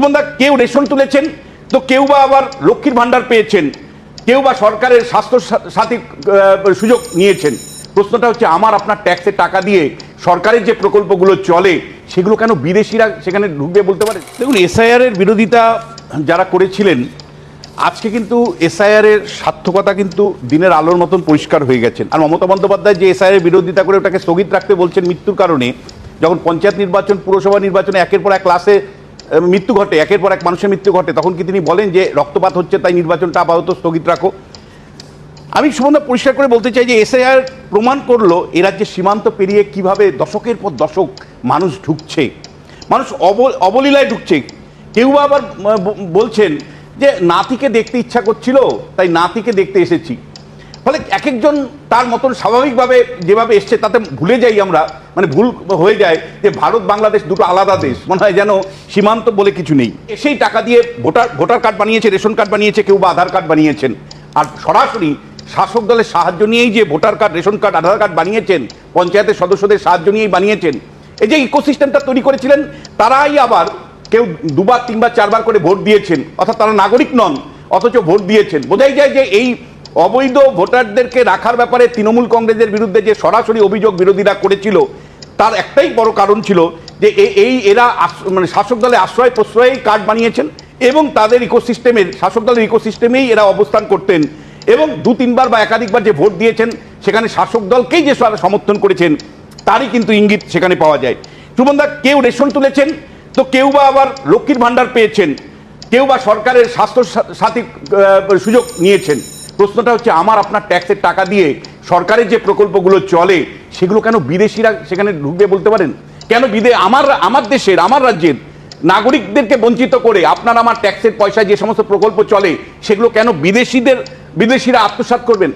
সুমনদা কেউ রেশন তুলেছেন, তো কেউ বা আবার লক্ষ্মীর ভান্ডার পেয়েছেন, কেউ বা সরকারের স্বাস্থ্য সাথী সুযোগ নিয়েছেন। প্রশ্নটা হচ্ছে, আমার আপনার ট্যাক্সের টাকা দিয়ে সরকারের যে প্রকল্পগুলো চলে, সেগুলো কেন বিদেশিরা সেখানে ঢুকবে বলতে পারে? দেখুন, এসআইআর এর বিরোধিতা যারা করেছিলেন, আজকে কিন্তু এসআইআর এর সার্থকতা কিন্তু দিনের আলোর মতন পরিষ্কার হয়ে গেছেন আর মমতা বন্দ্যোপাধ্যায় যে এসআইআর এর বিরোধিতা করে ওটাকে স্থগিত রাখতে বলছেন মৃত্যুর কারণে, যখন পঞ্চায়েত নির্বাচন, পুরসভা নির্বাচনে একের পর এক ক্লাসে মৃত্যু ঘটে, একের পর এক মানুষের মৃত্যু ঘটে। তখন কি তিনি বলেন যে রক্তপাত হচ্ছে, তাই নির্বাচনটা আপাতত স্থগিত রাখো। আমি সুমন্দা পরিষ্কার করে বলতে চাই যে এসআইআর প্রমাণ করল, এ রাজ্যের সীমান্ত পেরিয়ে কীভাবে দশকের পর দশক মানুষ ঢুকছে। মানুষ অব- অবলীলায় ঢুকছে। কেউ আবার বলছেন যে নাতিকে দেখতে ইচ্ছা করছিল, তাই নাতিকে দেখতে এসেছি। ফলে এক একজন তার মতন স্বাভাবিকভাবে যেভাবে এসছে, তাতে ভুলে যাই আমরা মানে ভুল হয়ে যায় যে ভারত, বাংলাদেশ দুটো আলাদা দেশ। মনে হয় যেন সীমান্ত বলে কিছু নেই। সেই টাকা দিয়ে ভোটার ভোটার কার্ড বানিয়েছে, রেশন কার্ড বানিয়েছে, কেউ বা আধার কার্ড বানিয়েছেন। আর সরাসরি শাসক দলের সাহায্য নিয়েই যে voter card, ration card, Aadhaar card বানিয়েছেন, পঞ্চায়েতের সদস্যদের সাহায্য নিয়েই বানিয়েছেন, এই যে ইকোসিস্টেমটা তৈরি করেছিলেন, তারাই আবার কেউ দুবার, তিনবার, চারবার করে ভোট দিয়েছেন। অর্থাৎ তারা নাগরিক নন, অথচ ভোট দিয়েছেন। বোঝাই যায় যে এই অবৈধ ভোটারদেরকে রাখার ব্যাপারে তৃণমূল কংগ্রেসের বিরুদ্ধে যে সরাসরি অভিযোগ বিরোধীরা করেছিল, তার একটাই বড় কারণ ছিল যে এই এরা মানে শাসক দলে আশ্রয় প্রশ্রয়েই কার্ড বানিয়েছেন এবং তাদের ইকোসিস্টেমের, শাসক দলের ইকোসিস্টেমেই এরা অবস্থান করতেন এবং দু, তিনবার বা একাধিকবার যে ভোট দিয়েছেন, সেখানে শাসক দলকেই যে সমর্থন করেছেন, তারই কিন্তু ইঙ্গিত সেখানে পাওয়া যায়। সুমনদা, কেউ রেশন তুলেছেন? তো কেউ বা আবার লক্ষ্মীর ভাণ্ডার পেয়েছেন? কেউ বা সরকারের স্বাস্থ্য সাথী সুযোগ নিয়েছেন? প্রশ্নটা হচ্ছে, আমার আপনার ট্যাক্সের টাকা দিয়ে সরকারের যে প্রকল্পগুলো চলে, সেগুলো কেন বিদেশিরা সেখানে ঢুকবে বলতে পারেন? কেন বিদে আমার আমার দেশের, আমার রাজ্যের নাগরিকদেরকে বঞ্চিত করে আপনার আমার ট্যাক্সের পয়সায় যে সমস্ত প্রকল্প চলে, সেগুলো কেন বিদেশিদের, বিদেশিরা আত্মসাত করবেন?